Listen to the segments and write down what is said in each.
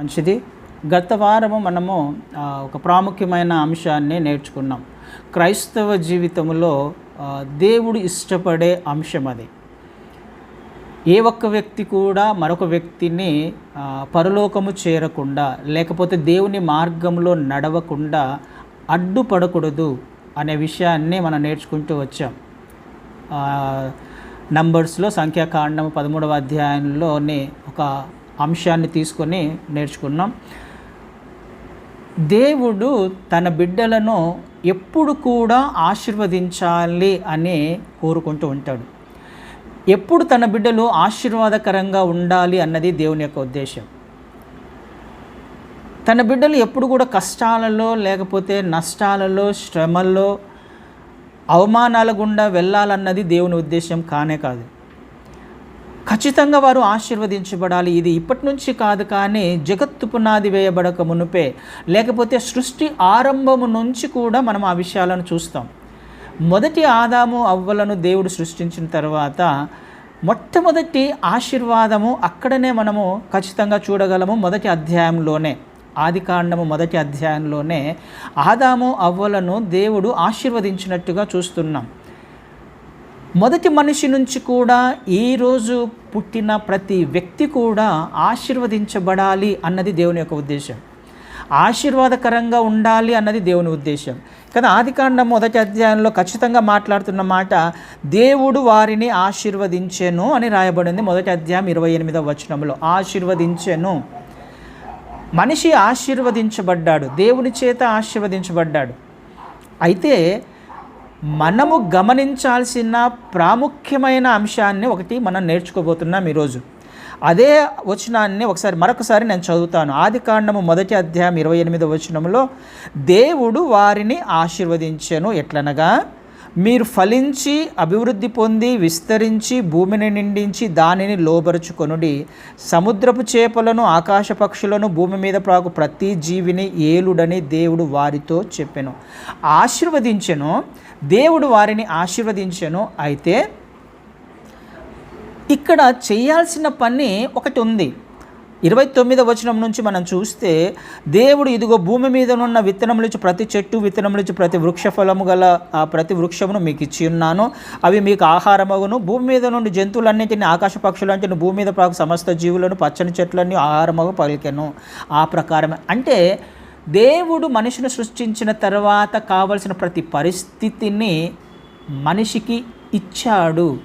మంచిది. గత వారము మనము ఒక ప్రాముఖ్యమైన అంశాన్ని నేర్చుకున్నాం. క్రైస్తవ జీవితంలో దేవుడు ఇష్టపడే అంశం అది. ఏ ఒక్క వ్యక్తి కూడా మరొక వ్యక్తిని పరలోకము చేరకుండా లేకపోతే దేవుని మార్గంలో నడవకుండా అడ్డుపడకూడదు అనే విషయాన్ని మనం నేర్చుకుంటూ వచ్చాం. నంబర్స్లో సంఖ్యాకాండం పదమూడవ అధ్యాయంలోని ఒక అంశాన్ని తీసుకొని నేర్చుకున్నాం. దేవుడు తన బిడ్డలను ఎప్పుడు కూడా ఆశీర్వదించాలి అని కోరుకుంటూ ఉంటాడు. ఎప్పుడు తన బిడ్డలు ఆశీర్వాదకరంగా ఉండాలి అన్నది దేవుని యొక్క ఉద్దేశం తన బిడ్డలు ఎప్పుడు కూడా కష్టాలలో లేకపోతే నష్టాలలో శ్రమల్లో అవమానాల గుండా వెళ్ళాలన్నది దేవుని ఉద్దేశం కానే కాదు. ఖచ్చితంగా వారు ఆశీర్వదించబడాలి. ఇది ఇప్పటి నుంచి కాదు కానీ జగత్తు పునాది వేయబడక మునుపే. లేకపోతే సృష్టి ఆరంభము నుంచి కూడా మనం ఆ విషయాలను చూస్తాం. మొదటి ఆదాము అవ్వలను దేవుడు సృష్టించిన తర్వాత మొట్టమొదటి ఆశీర్వాదము అక్కడనే మనము ఖచ్చితంగా చూడగలము మొదటి అధ్యాయంలోనే. ఆది కాండము మొదటి అధ్యాయంలోనే ఆదాము అవ్వలను దేవుడు ఆశీర్వదించినట్టుగా చూస్తున్నాం. మొదటి మనిషి నుంచి కూడా ఈరోజు పుట్టిన ప్రతి వ్యక్తి కూడా ఆశీర్వదించబడాలి అన్నది దేవుని యొక్క ఉద్దేశం. ఆశీర్వాదకరంగా ఉండాలి అన్నది దేవుని ఉద్దేశం. కదా ఆదికాండం మొదటి అధ్యాయంలో ఖచ్చితంగా మాట్లాడుతున్న మాట దేవుడు వారిని ఆశీర్వదించెను అని రాయబడింది మొదటి అధ్యాయం ఇరవై ఎనిమిదవ వచనంలో. ఆశీర్వదించెను. మనిషి ఆశీర్వదించబడ్డాడు. దేవుని చేత ఆశీర్వదించబడ్డాడు. అయితే మనము గమనించాల్సిన ప్రాముఖ్యమైన అంశాన్ని ఒకటి మనం నేర్చుకోబోతున్నాం ఈరోజు. అదే వచనాన్ని ఒకసారి మరొకసారి నేను చదువుతాను. ఆది కాండము మొదటి అధ్యాయం ఇరవై ఎనిమిదో వచనంలో దేవుడు వారిని ఆశీర్వదించెను ఎట్లనగా మీరు ఫలించి అభివృద్ధి పొంది విస్తరించి భూమిని నిండించి దానిని లోబరుచుకొనుడి. సముద్రపు చేపలను ఆకాశ పక్షులను భూమి మీద ప్రాకు ప్రతి జీవిని ఏలుడని దేవుడు వారితో చెప్పెను. ఆశీర్వదించెను. దేవుడు వారిని ఆశీర్వదించెను. అయితే ఇక్కడ చేయాల్సిన పని ఒకటి ఉంది. ఇరవై తొమ్మిదో వచనం నుంచి మనం చూస్తే దేవుడు ఇదిగో భూమి మీద ఉన్న విత్తనములు ఇచ్చి ప్రతి చెట్టు విత్తనం నుంచి ప్రతి వృక్ష ఫలము గల ఆ ప్రతి వృక్షమును మీకు ఇచ్చి ఉన్నాను. అవి మీకు ఆహారమగును. భూమి మీద నుండి జంతువులన్నింటినీ ఆకాశ పక్షులంటిని భూమి మీద ప్రాకు సమస్త జీవులను పచ్చని చెట్లన్నీ ఆహారమగు పలికెను. ఆ ప్రకారమే. అంటే దేవుడు మనిషిని సృష్టించిన తర్వాత కావలసిన ప్రతి పరిస్థితిని మనిషికి ఇచ్చాడు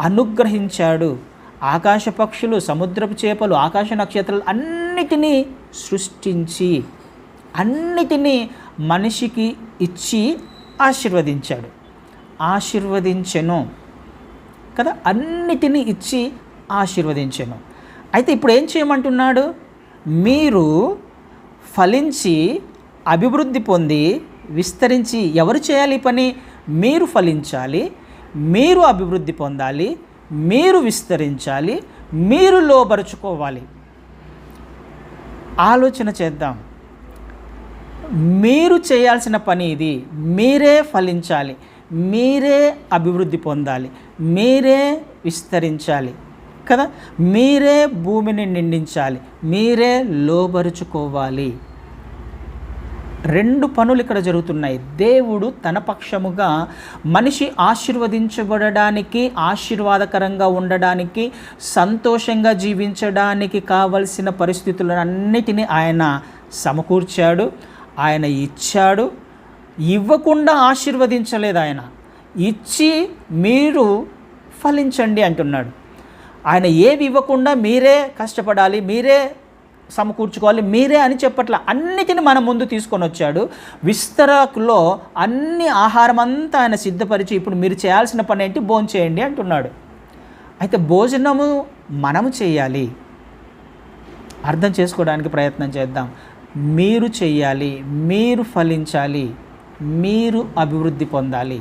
అనుగ్రహించాడు. ఆకాశ పక్షులు సముద్రపు చేపలు ఆకాశ నక్షత్రాలు అన్నిటినీ సృష్టించి అన్నిటినీ మనిషికి ఇచ్చి ఆశీర్వదించాడు. ఆశీర్వదించెను. కదా? అన్నిటినీ ఇచ్చి ఆశీర్వదించెను. అయితే ఇప్పుడు ఏం చేయమంటున్నాడు? మీరు ఫలించి అభివృద్ధి పొంది విస్తరించి ఎవరు చేయాలి ఈ పని? మీరు ఫలించాలి మీరు అభివృద్ధి పొందాలి మీరు విస్తరించాలి మీరు లోబరుచుకోవాలి. ఆలోచన చేద్దాం. మీరు చేయాల్సిన పని ఇది. మీరే ఫలించాలి. మీరే అభివృద్ధి పొందాలి. మీరే విస్తరించాలి. కదా? మీరే భూమిని నిండించాలి. మీరే లోబరుచుకోవాలి. రెండు పనులు ఇక్కడ జరుగుతున్నాయి. దేవుడు తన పక్షముగా మనిషి ఆశీర్వదించబడడానికి ఆశీర్వాదకరంగా ఉండడానికి సంతోషంగా జీవించడానికి కావలసిన పరిస్థితులన్నిటినీ ఆయన సమకూర్చాడు ఆయన ఇచ్చాడు. ఇవ్వకుండా ఆశీర్వదించలేదు ఆయన. ఇచ్చి మీరు ఫలించండి అంటున్నాడు. ఆయన ఏవి ఇవ్వకుండా మీరే కష్టపడాలి మీరే సమకూర్చుకోవాలి. మీరే అని చెప్పట్ల అన్నిటిని మన ముందు తీసుకొని వచ్చాడు. విస్తరకులో అన్ని ఆహారం అంతా ఆయన సిద్ధపరిచి ఇప్పుడు మీరు చేయాల్సిన పని ఏంటి? భోజనం చేయండి అంటున్నాడు. అయితే భోజనము మనము చేయాలి. అర్థం చేసుకోవడానికి ప్రయత్నం చేద్దాం. మీరు చేయాలి మీరు ఫలించాలి మీరు అభివృద్ధి పొందాలి.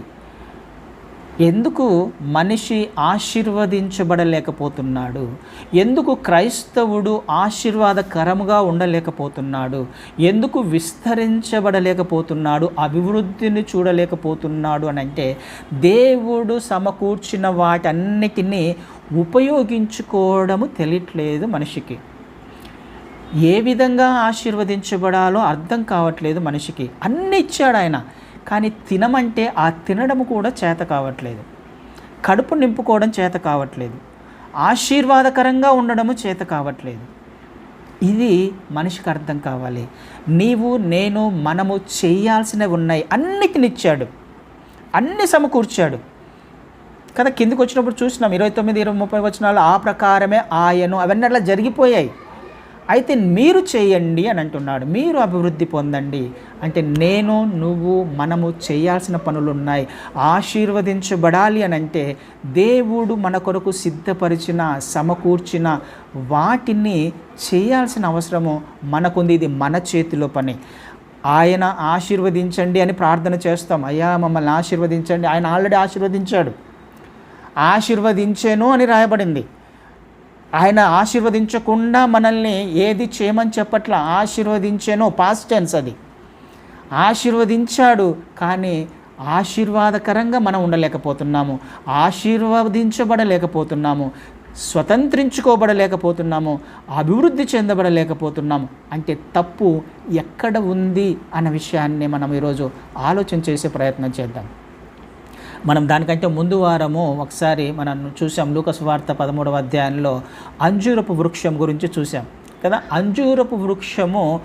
ఎందుకు మనిషి ఆశీర్వదించబడలేకపోతున్నాడు? ఎందుకు క్రైస్తవుడు ఆశీర్వాదకరముగా ఉండలేకపోతున్నాడు? ఎందుకు విస్తరించబడలేకపోతున్నాడు? అభివృద్ధిని చూడలేకపోతున్నాడు అని అంటే దేవుడు సమకూర్చిన వాటన్నిటినీ ఉపయోగించుకోవడము తెలియట్లేదు మనిషికి. ఏ విధంగా ఆశీర్వదించబడాలో అర్థం కావట్లేదు మనిషికి. అన్ని ఇచ్చాడు ఆయన. కానీ తినమంటే ఆ తినడం కూడా చేత కావట్లేదు. కడుపు నింపుకోవడం చేత కావట్లేదు. ఆశీర్వాదకరంగా ఉండడము చేత కావట్లేదు. ఇది మనిషికి అర్థం కావాలి. నీవు నేను మనము చేయాల్సినవి ఉన్నాయి. అన్నిటినిచ్చాడు అన్ని సమకూర్చాడు. కదా కిందికి వచ్చినప్పుడు చూసినాం. ఇరవై తొమ్మిది ఇరవై ముప్పై వచ్చినాలు ఆ ప్రకారమే ఆయను అవన్నీ అట్లా జరిగిపోయాయి. అయితే మీరు చేయండి అని అంటున్నాడు. మీరు అభివృద్ధి పొందండి. అంటే నేను నువ్వు మనము చేయాల్సిన పనులు ఉన్నాయి ఆశీర్వదించబడాలి అని అంటే దేవుడు మన కొరకు సిద్ధపరిచిన సమకూర్చిన వాటిని చేయాల్సిన అవసరము మనకుంది. ఇది మన చేతిలో పని. ఆయన ఆశీర్వదించండి అని ప్రార్థన చేస్తాం. అయ్యా మమ్మల్ని ఆశీర్వదించండి. ఆయన ఆల్రెడీ ఆశీర్వదించాడు. ఆశీర్వదించాను అని రాయబడింది. ఆయన ఆశీర్వదించకుండా మనల్ని ఏది చేయమని చెప్పట్ల ఆశీర్వదించాను పాస్ట్ టెన్స్ అది. ఆశీర్వదించాడు కానీ ఆశీర్వాదకరంగా మనం ఉండలేకపోతున్నాము. ఆశీర్వదించబడలేకపోతున్నాము. స్వతంత్రించుకోబడలేకపోతున్నాము. అభివృద్ధి చెందబడలేకపోతున్నాము. అంటే తప్పు ఎక్కడ ఉంది అన్న విషయాన్ని మనం ఈరోజు ఆలోచన చేసే ప్రయత్నం చేద్దాం. మనం దానికంటే ముందు వారము ఒకసారి మనం చూసాం లూకస్ వార్త పదమూడవ అధ్యాయంలో అంజూరపు వృక్షం గురించి చూసాం. కదా? అంజూరపు వృక్షము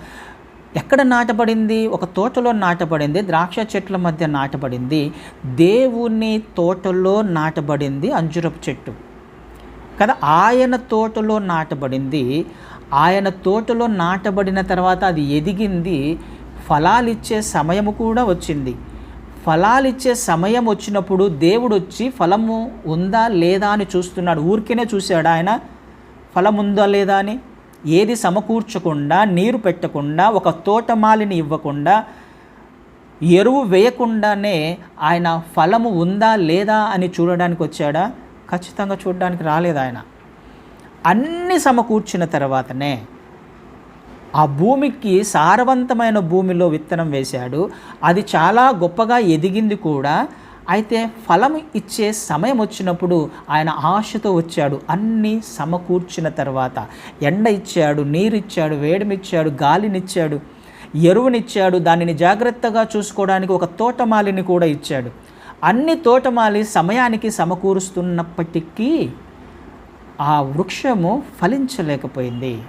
ఎక్కడ నాటబడింది? ఒక తోటలో నాటబడింది ద్రాక్ష చెట్ల మధ్య నాటబడింది దేవుని తోటలో నాటబడింది అంజూరపు చెట్టు. కదా? ఆయన తోటలో నాటబడింది. ఆయన తోటలో నాటబడిన తర్వాత అది ఎదిగింది ఫలాలిచ్చే సమయము కూడా వచ్చింది. ఫలాలిచ్చే సమయం వచ్చినప్పుడు దేవుడు వచ్చి ఫలము ఉందా లేదా అని చూస్తున్నాడు. ఊరికేనే చూశాడు ఆయన. ఫలం ఉందా లేదా అని? ఏది సమకూర్చకుండా నీరు పెట్టకుండా ఒక తోటమాలిని ఇవ్వకుండా ఎరువు వేయకుండానే ఆయన ఫలము ఉందా లేదా అని చూడడానికి వచ్చాడా? ఖచ్చితంగా చూడడానికి రాలేదు ఆయన. అన్ని సమకూర్చిన తర్వాతనే ఆ భూమికి సారవంతమైన భూమిలో విత్తనం వేశాడు. అది చాలా గొప్పగా ఎదిగింది కూడా. అయితే ఫలం ఇచ్చే సమయం వచ్చినప్పుడు ఆయన ఆశతో వచ్చాడు. అన్నీ సమకూర్చిన తర్వాత ఎండ ఇచ్చాడు నీరిచ్చాడు వేడిమిచ్చాడు గాలినిచ్చాడు ఎరువునిచ్చాడు దానిని జాగ్రత్తగా చూసుకోవడానికి ఒక తోటమాలిని కూడా ఇచ్చాడు. అన్ని తోటమాలి సమయానికి సమకూరుస్తున్నప్పటికీ ఆ వృక్షము ఫలించలేకపోయింది.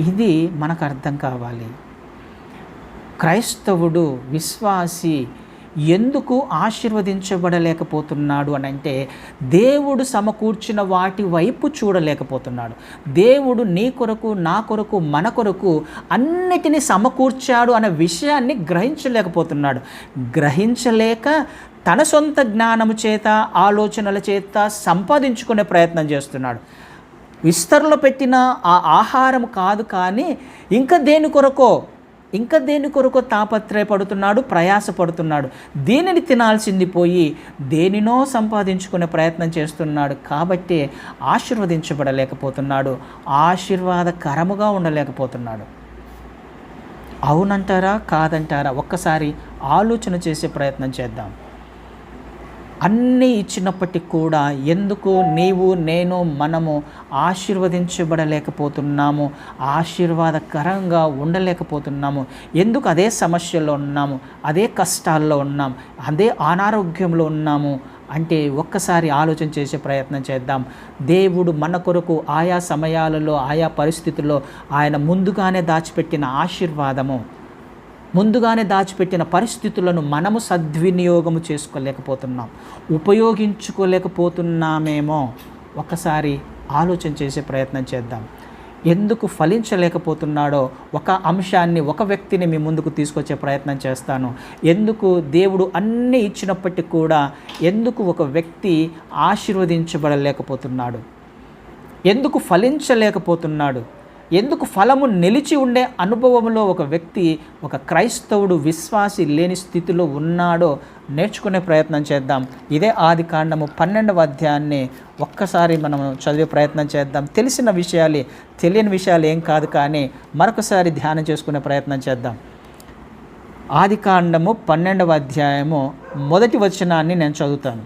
ఇది మనకు అర్థం కావాలి. క్రైస్తవుడు విశ్వాసి ఎందుకు ఆశీర్వదించబడలేకపోతున్నాడు అని అంటే దేవుడు సమకూర్చిన వాటి వైపు చూడలేకపోతున్నాడు. దేవుడు నీ కొరకు నా కొరకు మన కొరకు అన్నిటినీ సమకూర్చాడు అనే విషయాన్ని గ్రహించలేకపోతున్నాడు. గ్రహించలేక తన సొంత జ్ఞానము చేత ఆలోచనల చేత సంపాదించుకునే ప్రయత్నం చేస్తున్నాడు. విస్తరలో పెట్టిన ఆ ఆహారం కాదు కానీ ఇంకా దేని కొరకో ఇంకా దేని కొరకో తాపత్రయపడుతున్నాడు ప్రయాసపడుతున్నాడు. దీనిని తినాల్సింది పోయి దేనినో సంపాదించుకునే ప్రయత్నం చేస్తున్నాడు కాబట్టి ఆశీర్వదించబడలేకపోతున్నాడు. ఆశీర్వాదకరముగా ఉండలేకపోతున్నాడు. అవునంటారా కాదంటారా? ఒక్కసారి ఆలోచన చేసే ప్రయత్నం చేద్దాం. అన్నీ ఇచ్చినప్పటికీ కూడా ఎందుకు నీవు నేను మనము ఆశీర్వదించబడలేకపోతున్నాము ఆశీర్వాదకరంగా ఉండలేకపోతున్నాము ఎందుకు అదే సమస్యల్లో ఉన్నాము అదే కష్టాల్లో ఉన్నాం అదే అనారోగ్యంలో ఉన్నాము అంటే ఒక్కసారి ఆలోచన చేసే ప్రయత్నం చేద్దాం. దేవుడు మన కొరకు ఆయా సమయాలలో ఆయా పరిస్థితుల్లో ఆయన ముందుగానే దాచిపెట్టిన ఆశీర్వాదము. ముందుగానే దాచిపెట్టిన పరిస్థితులను మనము సద్వినియోగము చేసుకోలేకపోతున్నాం. ఉపయోగించుకోలేకపోతున్నామేమో ఒకసారి ఆలోచన చేసే ప్రయత్నం చేద్దాం. ఎందుకు ఫలించలేకపోతున్నాడో ఒక అంశాన్ని ఒక వ్యక్తిని మీ ముందుకు తీసుకొచ్చే ప్రయత్నం చేస్తాను. ఎందుకు దేవుడు అన్నీ ఇచ్చినప్పటికీ కూడా ఎందుకు ఒక వ్యక్తి ఆశీర్వదించబడలేకపోతున్నాడు? ఎందుకు ఫలించలేకపోతున్నాడు? ఎందుకు ఫలము నిలిచి ఉండే అనుభవంలో ఒక వ్యక్తి ఒక క్రైస్తవుడు విశ్వాసి లేని స్థితిలో ఉన్నాడో నేర్చుకునే ప్రయత్నం చేద్దాం. ఇదే ఆది కాండము పన్నెండవ అధ్యాయాన్ని ఒక్కసారి మనం చదివే ప్రయత్నం చేద్దాం. తెలిసిన విషయాలే తెలియని విషయాలు ఏం కాదు కానీ మరొకసారి ధ్యానం చేసుకునే ప్రయత్నం చేద్దాం. ఆది కాండము పన్నెండవ అధ్యాయము మొదటి వచనాన్ని నేను చదువుతాను.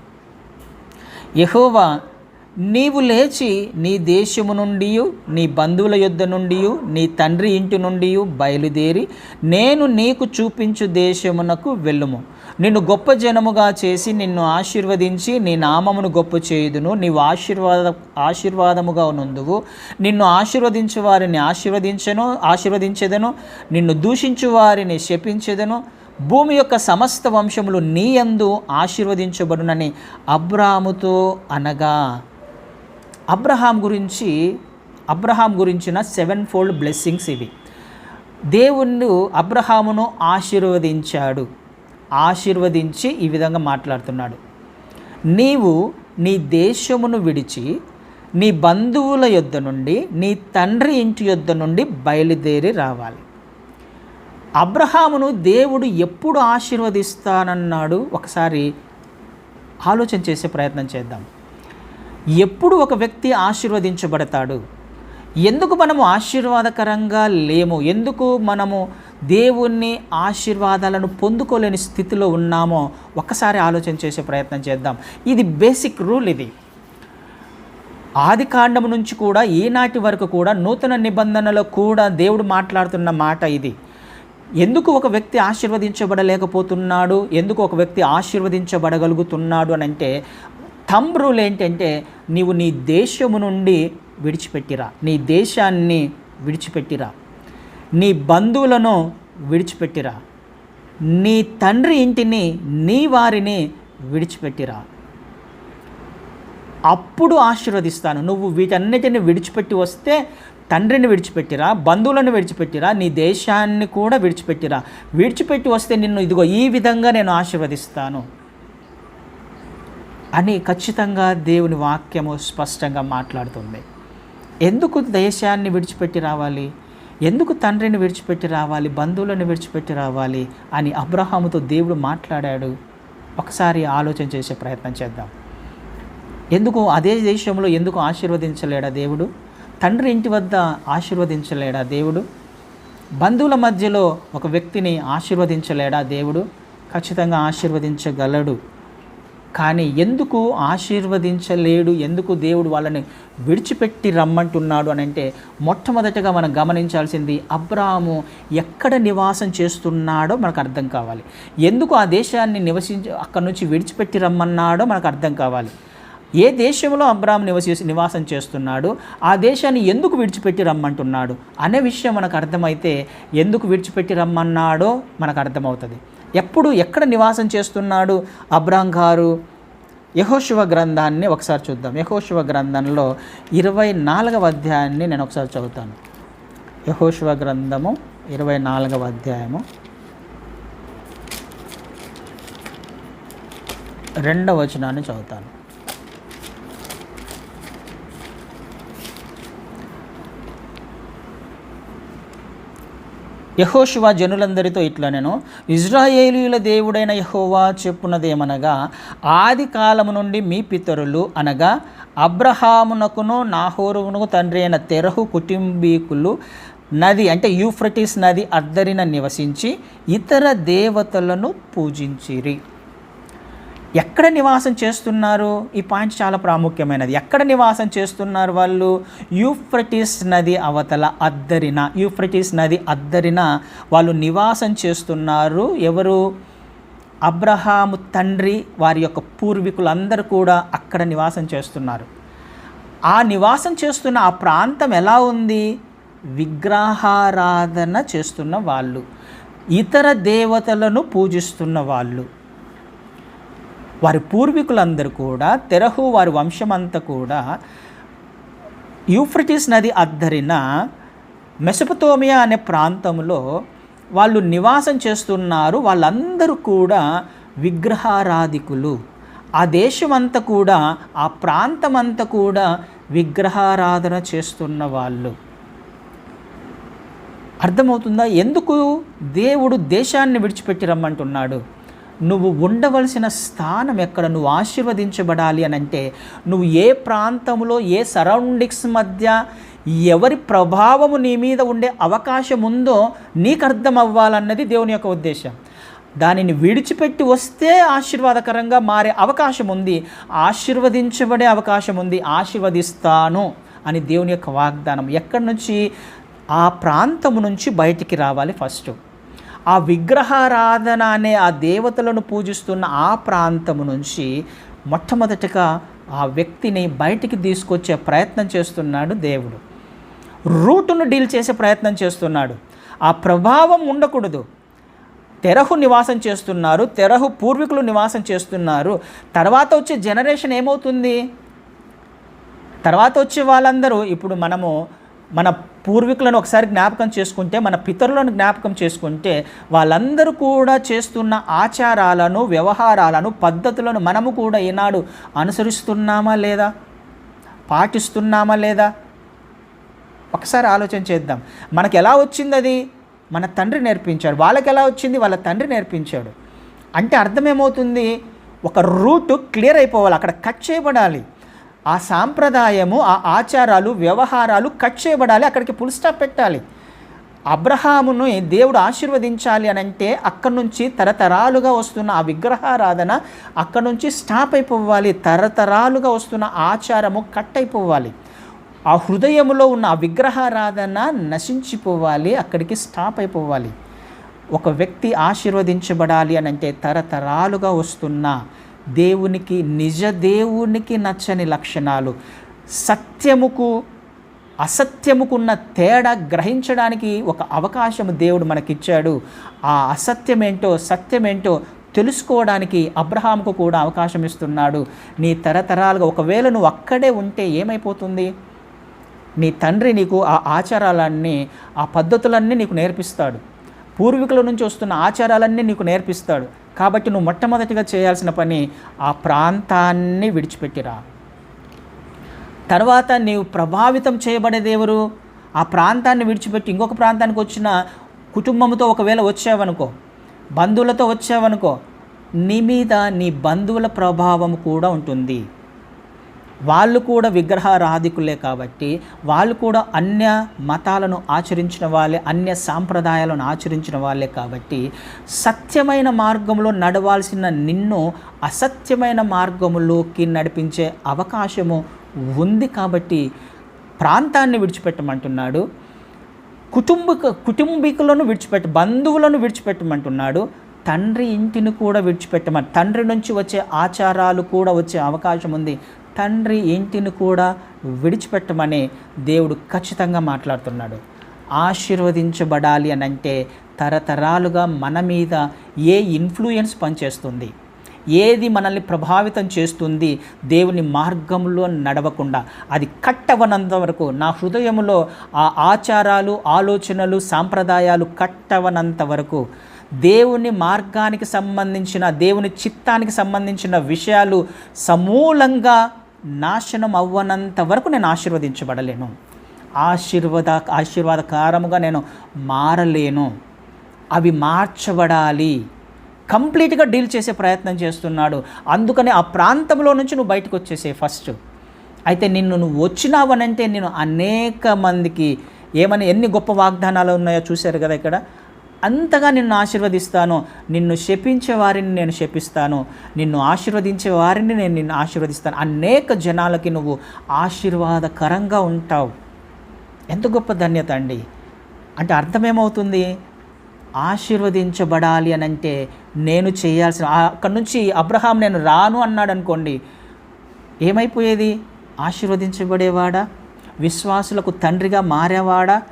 యహోవా నీవు లేచి నీ దేశము నుండి నీ బంధువుల యొద్ద నుండి నీ తండ్రి ఇంటి నుండి బయలుదేరి నేను నీకు చూపించు దేశమునకు వెళ్ళుము. నిన్ను గొప్ప జనముగా చేసి నిన్ను ఆశీర్వదించి నీ నామమును గొప్ప చేయుదును. నీవు ఆశీర్వాద ఆశీర్వాదముగా నుందువు నిన్ను ఆశీర్వదించు వారిని ఆశీర్వదించను ఆశీర్వదించెదను. నిన్ను దూషించు వారిని శపించెదను. భూమి యొక్క సమస్త వంశములు నీ యందు ఆశీర్వదించబడునని అబ్రాముతో అనగా అబ్రహాం గురించి అబ్రహాం గురించిన సెవెన్ ఫోల్డ్ బ్లెస్సింగ్స్ ఇవి. దేవుణ్ణి అబ్రహామును ఆశీర్వదించాడు. ఆశీర్వదించి ఈ విధంగా మాట్లాడుతున్నాడు. నీవు నీ దేశమును విడిచి నీ బంధువుల యొద్ద నుండి నీ తండ్రి ఇంటి యొద్ద నుండి బయలుదేరి రావాలి. అబ్రహామును దేవుడు ఎప్పుడు ఆశీర్వదిస్తానన్నాడు? ఒకసారి ఆలోచన చేసే ప్రయత్నం చేద్దాం. ఎప్పుడు ఒక వ్యక్తి ఆశీర్వదించబడతాడు? ఎందుకు మనము ఆశీర్వాదకరంగా లేము? ఎందుకు మనము దేవుణ్ణి ఆశీర్వాదాలను పొందుకోలేని స్థితిలో ఉన్నామో ఒక్కసారి ఆలోచన చేసే ప్రయత్నం చేద్దాం. ఇది బేసిక్ రూల్ ఇది. ఆది కాండము నుంచి కూడా ఈనాటి వరకు కూడా నూతన నిబంధనలో కూడా దేవుడు మాట్లాడుతున్న మాట ఇది. ఎందుకు ఒక వ్యక్తి ఆశీర్వదించబడలేకపోతున్నాడు? ఎందుకు ఒక వ్యక్తి ఆశీర్వదించబడగలుగుతున్నాడు అని అంటే థంబ్ రూల్ ఏంటంటే నీవు నీ దేశము నుండి విడిచిపెట్టిరా. నీ దేశాన్ని విడిచిపెట్టిరా. నీ బంధువులను విడిచిపెట్టిరా. నీ తండ్రి ఇంటిని నీ వారిని విడిచిపెట్టిరా. అప్పుడు ఆశీర్వదిస్తాను. నువ్వు వీటన్నిటిని విడిచిపెట్టి వస్తే తండ్రిని విడిచిపెట్టిరా బంధువులను విడిచిపెట్టిరా నీ దేశాన్ని కూడా విడిచిపెట్టిరా. విడిచిపెట్టి వస్తే నిన్ను ఇదిగో ఈ విధంగా నేను ఆశీర్వదిస్తాను. అని ఖచ్చితంగా దేవుని వాక్యము స్పష్టంగా మాట్లాడుతుంది. ఎందుకు దేశాన్ని విడిచిపెట్టి రావాలి? ఎందుకు తండ్రిని విడిచిపెట్టి రావాలి? బంధువులను విడిచిపెట్టి రావాలి అని అబ్రహాముతో దేవుడు మాట్లాడాడు? ఒకసారి ఆలోచన చేసే ప్రయత్నం చేద్దాం. ఎందుకు అదే దేశంలో ఎందుకు ఆశీర్వదించలేడా దేవుడు? తండ్రి ఇంటి వద్ద ఆశీర్వదించలేడా దేవుడు? బంధువుల మధ్యలో ఒక వ్యక్తిని ఆశీర్వదించలేడా దేవుడు? ఖచ్చితంగా ఆశీర్వదించగలడు. కానీ ఎందుకు ఆశీర్వదించలేడు? ఎందుకు దేవుడు వాళ్ళని విడిచిపెట్టి రమ్మంటున్నాడు అని అంటే మొట్టమొదటగా మనం గమనించాల్సింది అబ్రాహము ఎక్కడ నివాసం చేస్తున్నాడో మనకు అర్థం కావాలి. ఎందుకు ఆ దేశాన్ని నివసించి అక్కడి నుంచి విడిచిపెట్టి రమ్మన్నాడో మనకు అర్థం కావాలి. ఏ దేశంలో అబ్రాహం నివసి నివాసం చేస్తున్నాడు? ఆ దేశాన్ని ఎందుకు విడిచిపెట్టి రమ్మంటున్నాడు? అనే విషయం మనకు అర్థమైతే ఎందుకు విడిచిపెట్టి రమ్మన్నాడో మనకు అర్థమవుతుంది. ఎప్పుడు ఎక్కడ నివాసం చేస్తున్నాడు అబ్రాహం గారు? యహోశివ గ్రంథాన్ని ఒకసారి చూద్దాం. యహోశివ గ్రంథంలో ఇరవై నాలుగవ అధ్యాయాన్ని నేను ఒకసారి చదువుతాను. యహోశివ గ్రంథము ఇరవై నాలుగవ అధ్యాయము. రెండవ వచనాన్ని చదువుతాను. యహోశివ జనులందరితో ఇట్లా నేను ఇజ్రాయేలీల దేవుడైన యహోవా చెప్పున్నదేమనగా ఆది కాలము నుండి మీ పితరులు అనగా అబ్రహామునకును నాహోరునకు తండ్రి అయిన తెరహు కుటుంబీకులు నది అంటే యూఫ్రటిస్ నది అద్దరిన నివసించి ఇతర దేవతలను పూజించిరి. ఎక్కడ నివాసం చేస్తున్నారు? ఈ పాయింట్ చాలా ప్రాముఖ్యమైనది. ఎక్కడ నివాసం చేస్తున్నారు వాళ్ళు? యూఫ్రటిస్ నది అవతల అద్దరిన యూఫ్రటిస్ నది అద్దరిన వాళ్ళు నివాసం చేస్తున్నారు. ఎవరు? అబ్రహాము తండ్రి వారి యొక్క పూర్వీకులందరూ కూడా అక్కడ నివాసం చేస్తున్నారు. ఆ నివాసం చేస్తున్న ఆ ప్రాంతం ఎలా ఉంది? విగ్రహారాధన చేస్తున్న వాళ్ళు ఇతర దేవతలను పూజిస్తున్న వాళ్ళు వారి పూర్వీకులందరూ కూడా తెరహు వారి వంశమంతా కూడా యూఫ్రటిస్ నది అద్దరిన మెసపతోమియా అనే ప్రాంతంలో వాళ్ళు నివాసం చేస్తున్నారు. వాళ్ళందరూ కూడా విగ్రహారాధికులు. ఆ దేశమంతా కూడా ఆ ప్రాంతమంతా కూడా విగ్రహారాధన చేస్తున్న వాళ్ళు. అర్థమవుతుందా? ఎందుకు దేవుడు దేశాన్ని విడిచిపెట్టి రమ్మంటున్నాడు? నువ్వు ఉండవలసిన స్థానం ఎక్కడ? నువ్వు ఆశీర్వదించబడాలి అని అంటే నువ్వు ఏ ప్రాంతంలో ఏ సరౌండింగ్స్ మధ్య ఎవరి ప్రభావము నీ మీద ఉండే అవకాశం ఉందో నీకు అర్థం అవ్వాలన్నది దేవుని యొక్క ఉద్దేశం. దానిని విడిచిపెట్టి వస్తే ఆశీర్వాదకరంగా మారే అవకాశం ఉంది. ఆశీర్వదించబడే అవకాశం ఉంది. ఆశీర్వదిస్తాను అని దేవుని యొక్క వాగ్దానం. ఎక్కడి నుంచి? ఆ ప్రాంతము నుంచి బయటికి రావాలి ఫస్ట్. ఆ విగ్రహారాధన అనే ఆ దేవతలను పూజిస్తున్న ఆ ప్రాంతము నుంచి మొట్టమొదటిగా ఆ వ్యక్తిని బయటికి తీసుకొచ్చే ప్రయత్నం చేస్తున్నాడు దేవుడు. రూటును డీల్ చేసే ప్రయత్నం చేస్తున్నాడు. ఆ ప్రభావం ఉండకూడదు. తెరహు నివాసం చేస్తున్నారు తెరహు పూర్వీకులు నివాసం చేస్తున్నారు. తర్వాత వచ్చే జనరేషన్ ఏమవుతుంది? తర్వాత వచ్చే వాళ్ళందరూ ఇప్పుడు మనము మన పూర్వీకులను ఒకసారి జ్ఞాపకం చేసుకుంటే మన పితరులను జ్ఞాపకం చేసుకుంటే వాళ్ళందరూ కూడా చేస్తున్న ఆచారాలను వ్యవహారాలను పద్ధతులను మనము కూడా ఈనాడు అనుసరిస్తున్నామా లేదా? పాటిస్తున్నామా లేదా? ఒకసారి ఆలోచన చేద్దాం. మనకు ఎలా వచ్చింది అది? మన తండ్రి నేర్పించాడు. వాళ్ళకి ఎలా వచ్చింది? వాళ్ళ తండ్రి నేర్పించాడు. అంటే అర్థం ఏమవుతుంది? ఒక రూట్ క్లియర్ అయిపోవాలి. అక్కడ కట్ చేయబడాలి. ఆ సాంప్రదాయము ఆ ఆచారాలు వ్యవహారాలు కట్ చేయబడాలి అక్కడికి పుల్ స్టాప్ పెట్టాలి. అబ్రహామును దేవుడు ఆశీర్వదించాలి అని అంటే అక్కడి నుంచి తరతరాలుగా వస్తున్న ఆ విగ్రహారాధన అక్కడి నుంచి స్టాప్ అయిపోవాలి. తరతరాలుగా వస్తున్న ఆచారము కట్ అయిపోవాలి. ఆ హృదయములో ఉన్న ఆ విగ్రహారాధన నశించిపోవాలి అక్కడికి స్టాప్ అయిపోవాలి. ఒక వ్యక్తి ఆశీర్వదించబడాలి అని అంటే తరతరాలుగా వస్తున్న దేవునికి నిజ దేవునికి నచ్చని లక్షణాలు. సత్యముకు అసత్యముకున్న తేడా గ్రహించడానికి ఒక అవకాశం దేవుడు మనకిచ్చాడు. ఆ అసత్యమేంటో సత్యమేంటో తెలుసుకోవడానికి అబ్రహాంకు కూడా అవకాశం ఇస్తున్నాడు. నీ తరతరాలుగా ఒకవేళ నువ్వు అక్కడే ఉంటే ఏమైపోతుంది? నీ తండ్రి నీకు ఆ ఆచారాలన్నీ ఆ పద్ధతులన్నీ నీకు నేర్పిస్తాడు. పూర్వీకుల నుంచి వస్తున్న ఆచారాలన్నీ నీకు నేర్పిస్తాడు. కాబట్టి నువ్వు మొట్టమొదటిగా చేయాల్సిన పని ఆ ప్రాంతాన్ని విడిచిపెట్టిరా. తర్వాత నీవు ప్రభావితం చేయబడేది ఎవరు? ఆ ప్రాంతాన్ని విడిచిపెట్టి ఇంకొక ప్రాంతానికి వచ్చిన కుటుంబంతో ఒకవేళ వచ్చావనుకో బంధువులతో వచ్చావనుకో నీ మీద నీ బంధువుల ప్రభావం కూడా ఉంటుంది. వాళ్ళు కూడా విగ్రహారాధికులే కాబట్టి వాళ్ళు కూడా అన్య మతాలను ఆచరించిన వాళ్ళే అన్య సాంప్రదాయాలను ఆచరించిన వాళ్ళే కాబట్టి సత్యమైన మార్గంలో నడవాల్సిన నిన్ను అసత్యమైన మార్గములోకి నడిపించే అవకాశము ఉంది కాబట్టి ప్రాంతాన్ని విడిచిపెట్టమంటున్నాడు. కుటుంబ కుటుంబీకులను విడిచిపెట్ట బంధువులను విడిచిపెట్టమంటున్నాడు. తండ్రి ఇంటిని కూడా విడిచిపెట్టమని తండ్రి నుంచి వచ్చే ఆచారాలు కూడా వచ్చే అవకాశం ఉంది తండ్రి ఇంటిని కూడా విడిచిపెట్టమని దేవుడు ఖచ్చితంగా మాట్లాడుతున్నాడు. ఆశీర్వదించబడాలి అని అంటే తరతరాలుగా మన మీద ఏ ఇన్ఫ్లుయెన్స్ పనిచేస్తుంది? ఏది మనల్ని ప్రభావితం చేస్తుంది? దేవుని మార్గంలో నడవకుండా. అది కట్టవనంత వరకు నా హృదయంలో ఆ ఆచారాలు ఆలోచనలు సాంప్రదాయాలు కట్టవనంత వరకు దేవుని మార్గానికి సంబంధించిన దేవుని చిత్తానికి సంబంధించిన విషయాలు సమూలంగా నాశనం అవ్వనంత వరకు నేను ఆశీర్వదించబడలేను. ఆశీర్వాద ఆశీర్వాదకారముగా నేను మారలేను. అవి మార్చబడాలి. కంప్లీట్గా డీల్ చేసే ప్రయత్నం చేస్తున్నాడు. అందుకనే ఆ ప్రాంతంలో నుంచి నువ్వు బయటకు వచ్చేసే ఫస్ట్. అయితే నిన్ను నువ్వు వచ్చినావనంటే నేను అనేక మందికి ఏమని ఎన్ని గొప్ప వాగ్దానాలు ఉన్నాయో చూశారు కదా ఇక్కడ? అంతగా నిన్ను ఆశీర్వదిస్తాను. నిన్ను శపించే వారిని నేను శపిస్తాను. నిన్ను ఆశీర్వదించే వారిని నేను నిన్ను ఆశీర్వదిస్తాను. అనేక జనాలకి నువ్వు ఆశీర్వాదకరంగా ఉంటావు. ఎంత గొప్ప ధన్యత అండి. అంటే అర్థమేమవుతుంది? ఆశీర్వదించబడాలి అని అంటే నేను చేయాల్సిన అక్కడి నుంచి అబ్రహాం నేను రాను అన్నాడు అనుకోండి ఏమైపోయేది? ఆశీర్వదించబడేవాడా? విశ్వాసులకు తండ్రిగా మారేవాడా?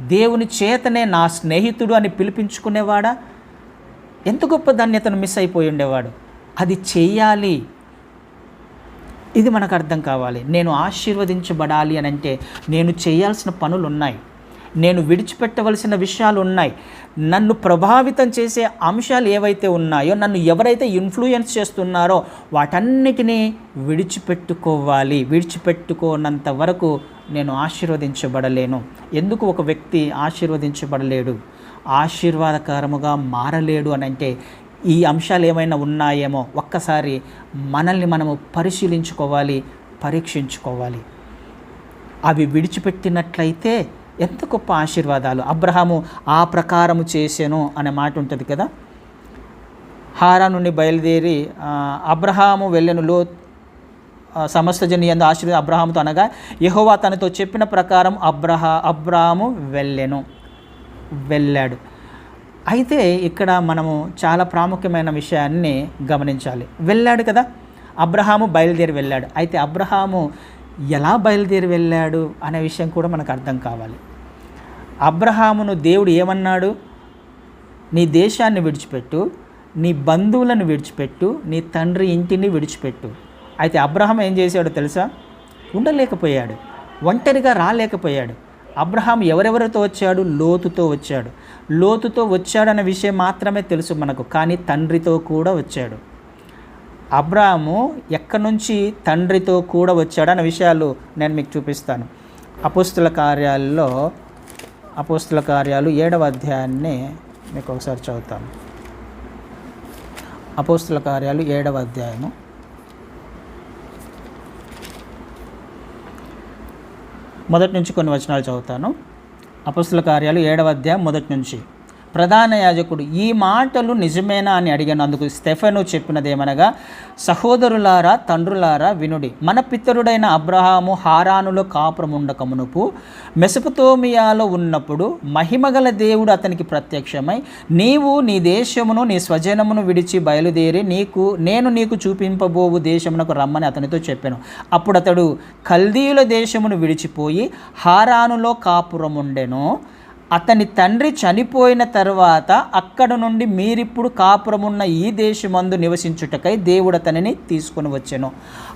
దేవుని చేతనే నా స్నేహితుడు అని పిలిపించుకునేవాడా? ఎంత గొప్ప ధన్యతను మిస్ అయిపోయి ఉండేవాడు. అది చెయ్యాలి ఇది మనకు అర్థం కావాలి. నేను ఆశీర్వదించబడాలి అని అంటే నేను చేయాల్సిన పనులు ఉన్నాయి నేను విడిచిపెట్టవలసిన విషయాలు ఉన్నాయి. నన్ను ప్రభావితం చేసే అంశాలు ఏవైతే ఉన్నాయో నన్ను ఎవరైతే ఇన్ఫ్లుయెన్స్ చేస్తున్నారో వాటన్నిటినీ విడిచిపెట్టుకోవాలి. విడిచిపెట్టుకోనంత వరకు నేను ఆశీర్వదించబడలేను. ఎందుకు ఒక వ్యక్తి ఆశీర్వదించబడలేడు? ఆశీర్వాదకరముగా మారలేడు అని అంటే ఈ అంశాలు ఏమైనా ఉన్నాయేమో ఒక్కసారి మనల్ని మనము పరిశీలించుకోవాలి పరీక్షించుకోవాలి. అవి విడిచిపెట్టినట్లయితే ఎంత గొప్ప ఆశీర్వాదాలు. అబ్రహాము ఆ ప్రకారము చేశాను అనే మాట ఉంటుంది కదా. హారా నుండి బయలుదేరి అబ్రహాము వెళ్ళను లో సమస్త జని ఎందు ఆశీర్వాద అబ్రహాముతో అనగా యహోవా తనతో చెప్పిన ప్రకారం అబ్రహా అబ్రాహాము వెళ్ళెను వెళ్ళాడు. అయితే ఇక్కడ మనము చాలా ప్రాముఖ్యమైన విషయాన్ని గమనించాలి. వెళ్ళాడు కదా. అబ్రహాము బయలుదేరి వెళ్ళాడు. అయితే అబ్రహాము ఎలా బయలుదేరి వెళ్ళాడు అనే విషయం కూడా మనకు అర్థం కావాలి. అబ్రహామును దేవుడు ఏమన్నాడు? నీ దేశాన్ని విడిచిపెట్టు నీ బంధువులను విడిచిపెట్టు నీ తండ్రి ఇంటిని విడిచిపెట్టు. అయితే అబ్రహాం ఏం చేశాడో తెలుసా? ఉండలేకపోయాడు. ఒంటరిగా రాలేకపోయాడు. అబ్రహాం ఎవరెవరితో వచ్చాడు? లోతుతో వచ్చాడు. లోతుతో వచ్చాడన్న విషయం మాత్రమే తెలుసు మనకు కానీ తండ్రితో కూడా వచ్చాడు. అబ్రాము ఎక్కడి నుంచి తండ్రితో కూడా వచ్చాడన్న విషయాలు నేను మీకు చూపిస్తాను. అపోస్తుల కార్యాల్లో అపోస్తుల కార్యాలు ఏడవ అధ్యాయాన్ని మీకు ఒకసారి చదువుతాను. అపోస్తుల కార్యాలు ఏడవ అధ్యాయము. మొదటి నుంచి కొన్ని వచనాలు చదువుతాను. అపస్తుల కార్యాలు ఏడవ అధ్యాయం మొదటి నుంచి. ప్రధాన యాజకుడు ఈ మాటలు నిజమేనా? అని అడిగాను. అందుకు స్టెఫెను చెప్పినదేమనగా సహోదరులారా తండ్రులారా వినుడి. మన పితరుడైన అబ్రహాము హారానులో కాపురముండకమునుపు మెసపతోమియాలో ఉన్నప్పుడు మహిమగల దేవుడు అతనికి ప్రత్యక్షమై నీవు నీ దేశమును నీ స్వజనమును విడిచి బయలుదేరి నీకు నేను నీకు చూపింపబోవు దేశమునకు రమ్మని అతనితో చెప్పాను. అప్పుడు అతడు కల్దీయుల దేశమును విడిచిపోయి హారానులో కాపురముండెను. అతని తండ్రి చనిపోయిన తర్వాత అక్కడ నుండి మీరిప్పుడు కాపురమున్న ఈ దేశమందు నివసించుటకై దేవుడు అతనిని తీసుకొని వచ్చాను.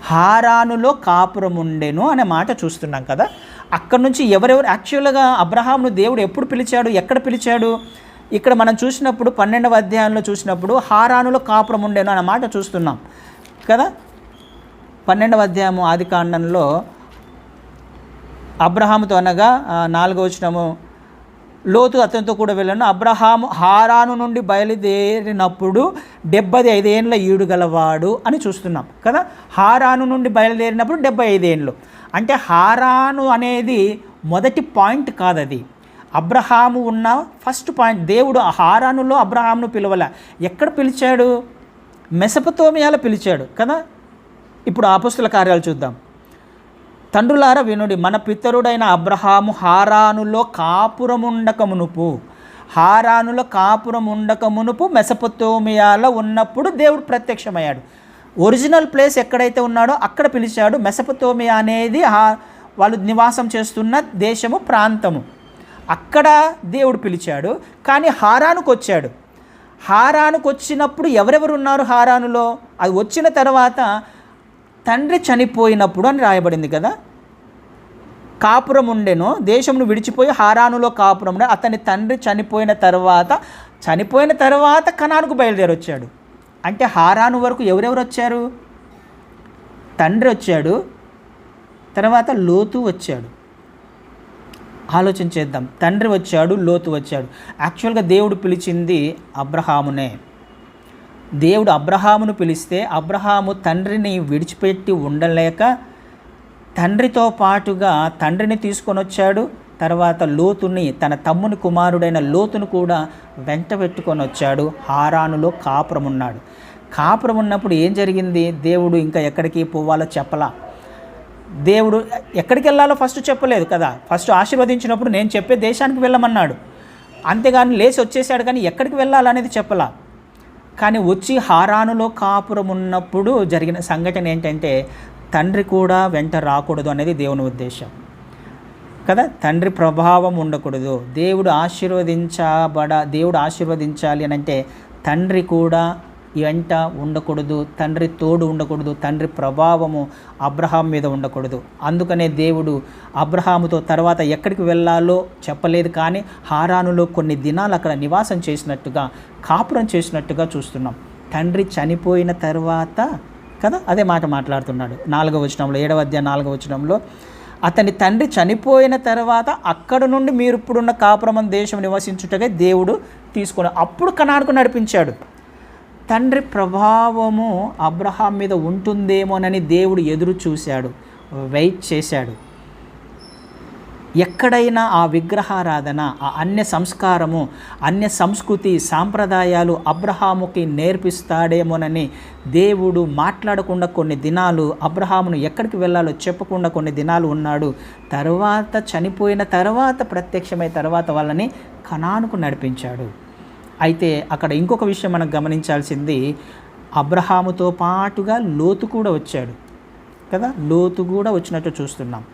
హారానులో కాపురముండెను అనే మాట చూస్తున్నాం కదా. అక్కడ నుంచి ఎవరెవరు యాక్చువల్గా అబ్రహామును దేవుడు ఎప్పుడు పిలిచాడు ఎక్కడ పిలిచాడు? ఇక్కడ మనం చూసినప్పుడు పన్నెండవ అధ్యాయంలో చూసినప్పుడు హారానులో కాపురం ఉండేను అనే మాట చూస్తున్నాం కదా. పన్నెండవ అధ్యాయము ఆది కాండంలో అబ్రహాముతో అనగా ఆ, లోతు అతనితో కూడా వెళ్ళాను. అబ్రహాము హారాను నుండి బయలుదేరినప్పుడు డెబ్బై ఐదేండ్ల ఈడుగలవాడు అని చూస్తున్నాం కదా. హారాను నుండి బయలుదేరినప్పుడు డెబ్బై ఐదేండ్లు అంటే హారాను అనేది మొదటి పాయింట్ కాదు అది అబ్రహాము ఉన్న ఫస్ట్ పాయింట్ దేవుడు హారానులో అబ్రహామును పిలవల. ఎక్కడ పిలిచాడు? మెసపతోమియాలో పిలిచాడు కదా. ఇప్పుడు ఆపస్తుల కార్యాలు చూద్దాం. తండ్రులార వినుడి మన పితరుడైన అబ్రహాము హారానులో కాపురముండక మునుపు హారానులో కాపురముండక మునుపు మెసపతోమియాలో ఉన్నప్పుడు దేవుడు ప్రత్యక్షమయ్యాడు. ఒరిజినల్ ప్లేస్ ఎక్కడైతే ఉన్నాడో అక్కడ పిలిచాడు మెసపతోమియా అనేది వాళ్ళు నివాసం చేస్తున్న దేశము ప్రాంతము. అక్కడ దేవుడు పిలిచాడు కానీ హారానుకు వచ్చాడు హారానుకు వచ్చినప్పుడు ఎవరెవరు ఉన్నారు హారానులో? అది వచ్చిన తర్వాత తండ్రి చనిపోయినప్పుడు అని రాయబడింది కదా. కాపురం ఉండెను దేశమును విడిచిపోయి హారానులో కాపురం ఉండే అతని తండ్రి చనిపోయిన తర్వాత చనిపోయిన తర్వాత కణానుకు బయలుదేరొచ్చాడు. అంటే హారాను వరకు ఎవరెవరు వచ్చారు తండ్రి వచ్చాడు తర్వాత లోతు వచ్చాడు. ఆలోచన చేద్దాం. తండ్రి వచ్చాడు లోతు వచ్చాడు. యాక్చువల్గా దేవుడు పిలిచింది అబ్రహామునే. దేవుడు అబ్రహామును పిలిస్తే అబ్రహాము తండ్రిని విడిచిపెట్టి ఉండలేక తండ్రితో పాటుగా తండ్రిని తీసుకొని వచ్చాడు. తర్వాత లోతుని తన తమ్ముని కుమారుడైన లోతును కూడా వెంట పెట్టుకొని వచ్చాడు. హారానులో కాపురం ఉన్నాడు కాపురం ఉన్నప్పుడు ఏం జరిగింది? దేవుడు ఇంకా ఎక్కడికి పోవాలో చెప్పలా. దేవుడు ఎక్కడికి వెళ్ళాలో ఫస్ట్ చెప్పలేదు కదా. ఫస్ట్ ఆశీర్వదించినప్పుడు నేను చెప్పే దేశానికి వెళ్ళమన్నాడు. అంతేగాని లేచి వచ్చేసాడు కానీ ఎక్కడికి వెళ్ళాలనేది చెప్పలా. కానీ వచ్చి హారానులో కాపురం ఉన్నప్పుడు జరిగిన సంఘటన ఏంటంటే తండ్రి కూడా వెంట రాకూడదు అనేది దేవుని ఉద్దేశం. కదా? తండ్రి ప్రభావం ఉండకూడదు. దేవుడు ఆశీర్వదించబడ దేవుడు ఆశీర్వదించాలి అని అంటే తండ్రి కూడా వెంట ఉండకూడదు తండ్రి తోడు ఉండకూడదు తండ్రి ప్రభావము అబ్రహాం మీద ఉండకూడదు. అందుకనే దేవుడు అబ్రహాముతో తర్వాత ఎక్కడికి వెళ్ళాలో చెప్పలేదు కానీ హారానులో కొన్ని దినాలు అక్కడ నివాసం చేసినట్టుగా కాపురం చేసినట్టుగా చూస్తున్నాం. తండ్రి చనిపోయిన తర్వాత కదా అదే మాట మాట్లాడుతున్నాడు. నాలుగవ వచనంలో ఏడవ అధ్యాయ నాలుగవ వచనంలో అతని తండ్రి చనిపోయిన తర్వాత అక్కడ నుండి మీరు ఇప్పుడున్న కాపురమం దేశం నివసించుటగా దేవుడు తీసుకుని అప్పుడు కనాడుకు నడిపించాడు. తండ్రి ప్రభావము అబ్రహాం మీద ఉంటుందేమోనని దేవుడు ఎదురు చూశాడు వెయిట్ చేశాడు. ఎక్కడైనా ఆ విగ్రహారాధన ఆ అన్య సంస్కారము అన్య సంస్కృతి సాంప్రదాయాలు అబ్రహాముకి నేర్పిస్తాడేమోనని దేవుడు మాట్లాడకుండా కొన్ని దినాలు అబ్రహామును ఎక్కడికి వెళ్ళాలో చెప్పకుండా కొన్ని దినాలు ఉన్నాడు. తర్వాత చనిపోయిన తర్వాత ప్రత్యక్షమైన తర్వాత వాళ్ళని కణానుకు నడిపించాడు. అయితే అక్కడ ఇంకొక విషయం మనం గమనించాల్సింది అబ్రహాముతో పాటుగా లోతు కూడా వచ్చాడు. కదా? లోతు కూడా వచ్చినట్టు చూస్తున్నాం.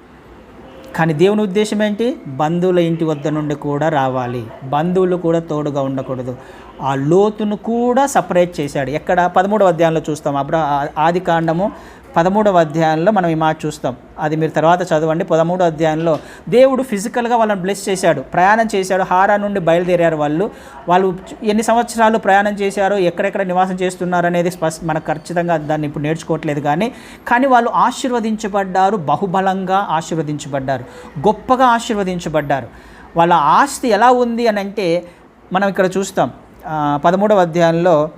కానీ దేవుని ఉద్దేశం ఏంటి? బంధువుల ఇంటి వద్ద నుండి కూడా రావాలి. బంధువులు కూడా తోడుగా ఉండకూడదు. ఆ లోతును కూడా సపరేట్ చేశాడు. ఎక్కడ? పదమూడవ అధ్యాయంలో చూస్తాం. అబ్రా ఆది కాండము పదమూడవ అధ్యాయంలో మనం ఈ మాట చూస్తాం. అది మీరు తర్వాత చదవండి. పదమూడో అధ్యాయంలో దేవుడు ఫిజికల్గా వాళ్ళని బ్లెస్ చేశాడు. ప్రయాణం చేశాడు. హారా నుండి బయలుదేరారు వాళ్ళు. వాళ్ళు ఎన్ని సంవత్సరాలు ప్రయాణం చేశారో ఎక్కడెక్కడ నివాసం చేస్తున్నారు అనేది స్పష్ట మనకు ఖచ్చితంగా దాన్ని ఇప్పుడు నేర్చుకోవట్లేదు కానీ కానీ వాళ్ళు ఆశీర్వదించబడ్డారు. బహుబలంగా ఆశీర్వదించబడ్డారు. గొప్పగా ఆశీర్వదించబడ్డారు. వాళ్ళ ఆస్తి ఎలా ఉంది అని అంటే మనం ఇక్కడ చూస్తాం. పదమూడవ అధ్యాయంలో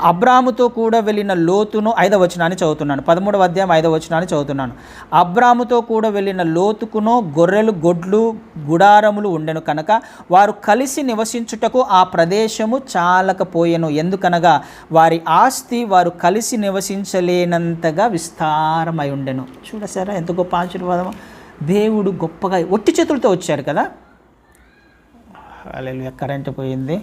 అబ్రాముతో కూడా వెళ్ళిన లోతును ఐదవ వచనాన్ని చదువుతున్నాను. పదమూడవ అధ్యాయం ఐదవ వచనాన్ని చదువుతున్నాను. అబ్రాముతో కూడా వెళ్ళిన లోతుకును గొర్రెలు గొడ్లు గుడారములు ఉండెను కనుక వారు కలిసి నివసించుటకు ఆ ప్రదేశము చాలకపోయెను. ఎందుకనగా వారి ఆస్తి వారు కలిసి నివసించలేనంతగా విస్తారమై ఉండెను. చూడసారా ఎంత గొప్ప ఆశీర్వాదం దేవుడు గొప్పగా ఒట్టి చేతులతో వచ్చారు కదా. అలా కరెంటు పోయింది.